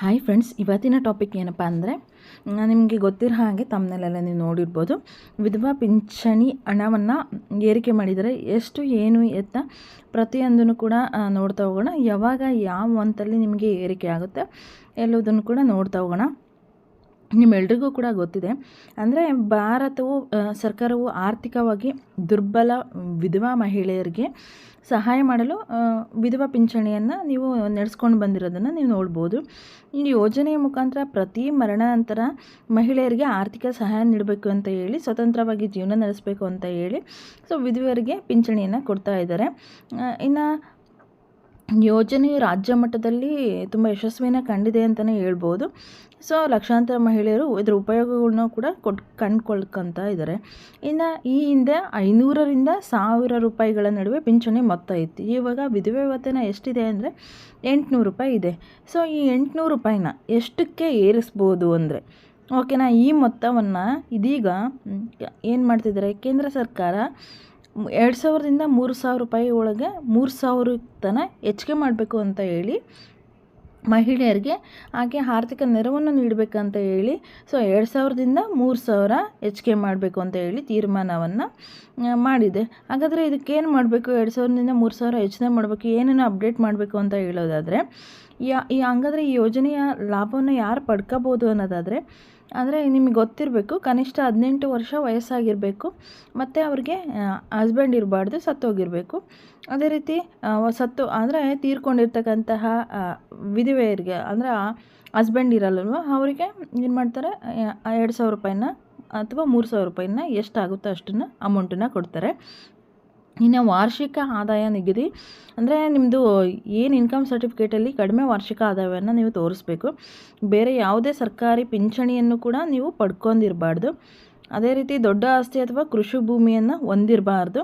Hi friends ಇವತ್ತಿನ topic ಏನಪ್ಪ ಅಂದರೆ ನಿಮಗೆ ಗೊತ್ತಿರೋ ಹಾಗೆ ತಮ್ಮನೆಲೆಲ್ಲ ನೀವು ನೋಡಿರ್ಬೋದು, ವಿಧವಾ ಪಿಂಚಣಿ ಹಣವನ್ನು ಏರಿಕೆ ಮಾಡಿದರೆ ಎಷ್ಟು, ಏನು, ಎತ್ತ ಪ್ರತಿಯೊಂದನ್ನು ಕೂಡ ನೋಡ್ತಾ ಹೋಗೋಣ. ಯಾವಾಗ, ಯಾವ ಮಂತಲ್ಲಿ ನಿಮಗೆ ಏರಿಕೆ ಆಗುತ್ತೆ ಎಲ್ಲದನ್ನು ಕೂಡ ನೋಡ್ತಾ ಹೋಗೋಣ. ನಿಮ್ಮೆಲ್ರಿಗೂ ಕೂಡ ಗೊತ್ತಿದೆ. ಅಂದರೆ ಭಾರತವು ಸರ್ಕಾರವು ಆರ್ಥಿಕವಾಗಿ ದುರ್ಬಲ ವಿಧವಾ ಮಹಿಳೆಯರಿಗೆ ಸಹಾಯ ಮಾಡಲು ವಿಧವಾ ಪಿಂಚಣಿಯನ್ನು ನೀವು ನಡೆಸ್ಕೊಂಡು ಬಂದಿರೋದನ್ನು ನೀವು ನೋಡ್ಬೋದು. ಈ ಯೋಜನೆಯ ಮುಖಾಂತರ ಪ್ರತಿ ಮರಣಾನಂತರ ಮಹಿಳೆಯರಿಗೆ ಆರ್ಥಿಕ ಸಹಾಯ ನೀಡಬೇಕು ಅಂತ ಹೇಳಿ, ಸ್ವತಂತ್ರವಾಗಿ ಜೀವನ ನಡೆಸಬೇಕು ಅಂತ ಹೇಳಿ, ಸೊ ವಿಧವೆಯರಿಗೆ ಪಿಂಚಣಿಯನ್ನು ಕೊಡ್ತಾ ಇದ್ದಾರೆ. ಇನ್ನು ಯೋಜನೆಯು ರಾಜ್ಯ ಮಟ್ಟದಲ್ಲಿ ತುಂಬ ಯಶಸ್ವಿನ ಕಂಡಿದೆ ಅಂತಲೇ ಹೇಳ್ಬೋದು. ಸೊ, ಲಕ್ಷಾಂತರ ಮಹಿಳೆಯರು ಇದರ ಉಪಯೋಗಗಳನ್ನ ಕೂಡ ಕೊಟ್, ಕಂಡುಕೊಳ್ಕೊಂತ ಇದ್ದಾರೆ ಇನ್ನು ಈ ಹಿಂದೆ ಐನೂರರಿಂದ ಸಾವಿರ ರೂಪಾಯಿಗಳ ನಡುವೆ ಪಿಂಚಣಿ ಮೊತ್ತ ಇತ್ತು. ಇವಾಗ ವಿಧವೆ ವೇತನ ಎಷ್ಟಿದೆ ಅಂದರೆ ಎಂಟುನೂರು ರೂಪಾಯಿ ಇದೆ. ಸೊ, ಈ ಎಂಟುನೂರು ರೂಪಾಯಿನ ಎಷ್ಟಕ್ಕೆ ಏರಿಸ್ಬೋದು ಅಂದರೆ? ಓಕೆನಾ, ಈ ಮೊತ್ತವನ್ನು ಇದೀಗ ಏನು ಮಾಡ್ತಿದ್ದಾರೆ ಕೇಂದ್ರ ಸರ್ಕಾರ ಎರಡು ಸಾವಿರದಿಂದ ಮೂರು ಸಾವಿರ ರೂಪಾಯಿ ಒಳಗೆ ಮೂರು ಸಾವಿರ ತನಕ ಹೆಚ್ಚಿಗೆ ಮಾಡಬೇಕು ಅಂತ ಹೇಳಿ ಮಹಿಳೆಯರಿಗೆ ಹಾಗೆ ಆರ್ಥಿಕ ನೆರವನ್ನು ನೀಡಬೇಕಂತ ಹೇಳಿ ಸೊ ಎರಡು ಸಾವಿರದಿಂದ ಮೂರು ಸಾವಿರ ಹೆಚ್ಚಿಗೆ ಮಾಡಬೇಕು ಅಂತ ಹೇಳಿ ತೀರ್ಮಾನವನ್ನು ಮಾಡಿದೆ. ಹಾಗಾದರೆ ಇದಕ್ಕೇನು ಮಾಡಬೇಕು? ಎರಡು ಸಾವಿರದಿಂದ ಮೂರು ಸಾವಿರ ಹೆಚ್ಚಿಗೆ ಮಾಡಬೇಕು, ಏನೇನು ಅಪ್ಡೇಟ್ ಮಾಡಬೇಕು ಅಂತ ಹೇಳೋದಾದರೆ ಯಾ, ಈ ಹಂಗಾದ್ರೆ ಈ ಯೋಜನೆಯ ಲಾಭವನ್ನು ಯಾರು ಪಡ್ಕೋಬೋದು ಅನ್ನೋದಾದರೆ, ಅಂದರೆ ನಿಮಗೆ ಗೊತ್ತಿರಬೇಕು, ಕನಿಷ್ಠ ಹದಿನೆಂಟು ವರ್ಷ ವಯಸ್ಸಾಗಿರಬೇಕು, ಮತ್ತು ಅವ್ರಿಗೆ ಹಸ್ಬೆಂಡ್ ಇರಬಾರ್ದು, ಸತ್ತೋಗಿರಬೇಕು. ಅದೇ ರೀತಿ ಸತ್ತು, ಅಂದರೆ ತೀರ್ಕೊಂಡಿರ್ತಕ್ಕಂತಹ ವಿಧವೆಯರಿಗೆ, ಅಂದರೆ ಹಸ್ಬೆಂಡ್ ಇರಲ್ಲಲ್ವ ಅವರಿಗೆ ಏನು ಮಾಡ್ತಾರೆ ಎರಡು ಸಾವಿರ ರೂಪಾಯಿನ ಅಥವಾ ಮೂರು ಸಾವಿರ ರೂಪಾಯಿನ ಎಷ್ಟಾಗುತ್ತೋ ಅಷ್ಟನ್ನು ಅಮೌಂಟನ್ನು ಕೊಡ್ತಾರೆ. ಇನ್ನು ವಾರ್ಷಿಕ ಆದಾಯ ನಿಗದಿ, ಅಂದರೆ ನಿಮ್ಮದು ಏನು ಇನ್ಕಮ್ ಸರ್ಟಿಫಿಕೇಟಲ್ಲಿ ಕಡಿಮೆ ವಾರ್ಷಿಕ ಆದಾಯವನ್ನು ನೀವು ತೋರಿಸ್ಬೇಕು. ಬೇರೆ ಯಾವುದೇ ಸರ್ಕಾರಿ ಪಿಂಚಣಿಯನ್ನು ಕೂಡ ನೀವು ಪಡ್ಕೊಂಡಿರಬಾರ್ದು. ಅದೇ ರೀತಿ ದೊಡ್ಡ ಆಸ್ತಿ ಅಥವಾ ಕೃಷಿ ಭೂಮಿಯನ್ನು ಹೊಂದಿರಬಾರ್ದು.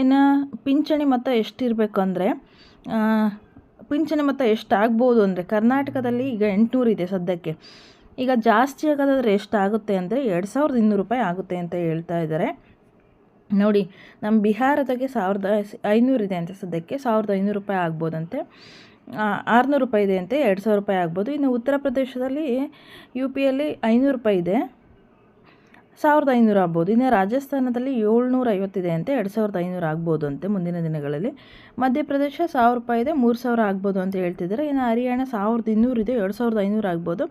ಇನ್ನು ಪಿಂಚಣಿ ಮೊತ್ತ ಎಷ್ಟಿರಬೇಕು ಅಂದರೆ ಪಿಂಚಣಿ ಮೊತ್ತ ಎಷ್ಟಾಗ್ಬೋದು ಅಂದರೆ, ಕರ್ನಾಟಕದಲ್ಲಿ ಈಗ ಎಂಟುನೂರು ಇದೆ ಸದ್ಯಕ್ಕೆ. ಈಗ ಜಾಸ್ತಿ ಆಗೋದಾದರೆ ಎಷ್ಟಾಗುತ್ತೆ ಅಂದರೆ, ಎರಡು ಸಾವಿರದ ಇನ್ನೂರು ರೂಪಾಯಿ ಆಗುತ್ತೆ ಅಂತ ಹೇಳ್ತಾ ಇದ್ದಾರೆ. ನೋಡಿ, ನಮ್ಮ ಬಿಹಾರದಾಗೆ ಸಾವಿರದ ಐನೂರು ಇದೆ ಅಂತ ಸದ್ಯಕ್ಕೆ, ಸಾವಿರದ ಐನೂರು ರೂಪಾಯಿ ಆಗ್ಬೋದಂತೆ. ಆರುನೂರು ರೂಪಾಯಿ ಇದೆ ಅಂತೆ ಎರಡು ಸಾವಿರ ರೂಪಾಯಿ ಆಗ್ಬೋದು. ಇನ್ನು ಉತ್ತರ ಪ್ರದೇಶದಲ್ಲಿ ಯು ಪಿಯಲ್ಲಿ ಐನೂರು ರೂಪಾಯಿ ಇದೆ. ಸಾವಿರದ ಐನೂರು ಆಗ್ಬೋದು. ಇನ್ನು ರಾಜಸ್ಥಾನದಲ್ಲಿ ಏಳ್ನೂರ ಐವತ್ತಿದೆ ಅಂತೆ ಎರಡು ಸಾವಿರದ ಐನೂರು ಆಗ್ಬೋದು ಅಂತೆ ಮುಂದಿನ ದಿನಗಳಲ್ಲಿ. ಮಧ್ಯಪ್ರದೇಶ ಸಾವಿರ ರೂಪಾಯಿ ಇದೆ, ಮೂರು ಸಾವಿರ ಆಗ್ಬೋದು ಅಂತ ಹೇಳ್ತಿದ್ದಾರೆ. ಇನ್ನು ಹರಿಯಾಣ ಸಾವಿರದ ಇನ್ನೂರು ಇದೆ, ಎರಡು ಸಾವಿರದ ಐನೂರು ಆಗ್ಬೋದು.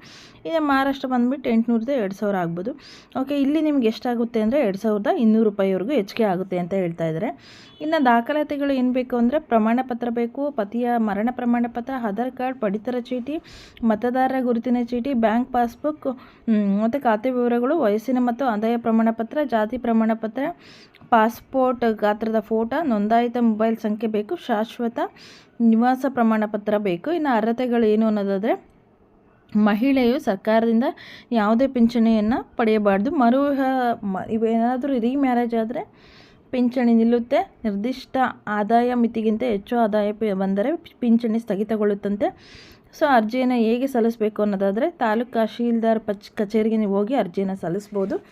ಇನ್ನು ಮಹಾರಾಷ್ಟ್ರ ಬಂದುಬಿಟ್ಟು ಎಂಟುನೂರು ಇದೆ, ಎರಡು ಸಾವಿರ ಆಗ್ಬೋದು. ಓಕೆ, ಇಲ್ಲಿ ನಿಮ್ಗೆ ಎಷ್ಟಾಗುತ್ತೆ ಅಂದರೆ ಎರಡು ಸಾವಿರದ ಇನ್ನೂರು ರೂಪಾಯಿವರೆಗೂ ಹೆಚ್ಚಿಗೆ ಆಗುತ್ತೆ ಅಂತ ಹೇಳ್ತಾ ಇದ್ದಾರೆ. ಇನ್ನು ದಾಖಲಾತಿಗಳು ಏನು ಬೇಕು ಅಂದರೆ ಪ್ರಮಾಣ ಪತ್ರ ಬೇಕು, ಪತಿಯ ಮರಣ ಪ್ರಮಾಣ ಪತ್ರ, ಆಧಾರ್ ಕಾರ್ಡ್, ಪಡಿತರ ಚೀಟಿ, ಮತದಾರರ ಗುರುತಿನ ಚೀಟಿ, ಬ್ಯಾಂಕ್ ಪಾಸ್ಬುಕ್ ಮತ್ತು ಖಾತೆ ವಿವರಗಳು, ವಯಸ್ಸಿನ ಮತ್ತು ಆದಾಯ ಪ್ರಮಾಣ ಪತ್ರ, ಜಾತಿ ಪ್ರಮಾಣ ಪತ್ರ, ಪಾಸ್ಪೋರ್ಟ್ ಗಾತ್ರದ ಫೋಟೋ, ನೋಂದಾಯಿತ ಮೊಬೈಲ್ ಸಂಖ್ಯೆ ಬೇಕು, ಶಾಶ್ವತ ನಿವಾಸ ಪ್ರಮಾಣ ಪತ್ರ ಬೇಕು. ಇನ್ನು ಅರ್ಹತೆಗಳು ಏನು ಅನ್ನೋದಾದರೆ, ಮಹಿಳೆಯು ಸರ್ಕಾರದಿಂದ ಯಾವುದೇ ಪಿಂಚಣಿಯನ್ನು ಪಡೆಯಬಾರ್ದು. ಮರುಹ ಇವೇನಾದರೂ ರೀಮ್ಯಾರೇಜ್ ಆದರೆ ಪಿಂಚಣಿ ನಿಲ್ಲುತ್ತೆ. ನಿರ್ದಿಷ್ಟ ಆದಾಯ ಮಿತಿಗಿಂತ ಹೆಚ್ಚು ಆದಾಯ ಬಂದರೆ ಪಿಂಚಣಿ ಸ್ಥಗಿತಗೊಳ್ಳುತ್ತಂತೆ. ಸೊ, ಅರ್ಜಿಯನ್ನು ಹೇಗೆ ಸಲ್ಲಿಸಬೇಕು ಅನ್ನೋದಾದರೆ, ತಾಲೂಕು ತಹಶೀಲ್ದಾರ್ ಪಚ್, ಕಚೇರಿಗೆ ನೀವು ಹೋಗಿ ಅರ್ಜಿಯನ್ನು ಸಲ್ಲಿಸ್ಬೋದು.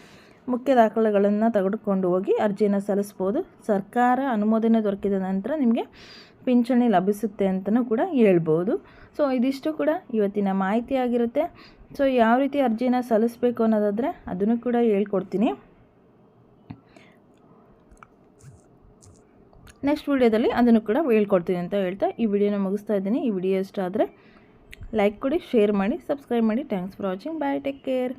ಮುಖ್ಯ ದಾಖಲೆಗಳನ್ನು ತೆಗೆದುಕೊಂಡು ಹೋಗಿ ಅರ್ಜಿಯನ್ನು ಸಲ್ಲಿಸ್ಬೋದು. ಸರ್ಕಾರ ಅನುಮೋದನೆ ದೊರಕಿದ ನಂತರ ನಿಮಗೆ ಪಿಂಚಣಿ ಲಭಿಸುತ್ತೆ ಅಂತಲೂ ಕೂಡ ಹೇಳ್ಬೋದು. ಸೊ, ಇದಿಷ್ಟು ಕೂಡ ಇವತ್ತಿನ ಮಾಹಿತಿ ಆಗಿರುತ್ತೆ. ಸೊ, ಯಾವ ರೀತಿ ಅರ್ಜಿನ ಸಲ್ಲಿಸಬೇಕು ಅನ್ನೋದಾದರೆ, ಅದನ್ನು ಕೂಡ ಹೇಳ್ಕೊಡ್ತೀನಿ. ನೆಕ್ಸ್ಟ್ ವಿಡಿಯೋದಲ್ಲಿ ಅದನ್ನು ಕೂಡ ಹೇಳ್ಕೊಡ್ತೀನಿ ಅಂತ ಹೇಳ್ತಾ ಈ ವಿಡಿಯೋನ ಮುಗಿಸ್ತಾ ಇದ್ದೀನಿ. ಈ ವಿಡಿಯೋ ಇಷ್ಟ ಆದರೆ ಲೈಕ್ ಕೊಡಿ ಶೇರ್ ಮಾಡಿ ಸಬ್ಸ್ಕ್ರೈಬ್ ಮಾಡಿ. Thanks for watching bye take care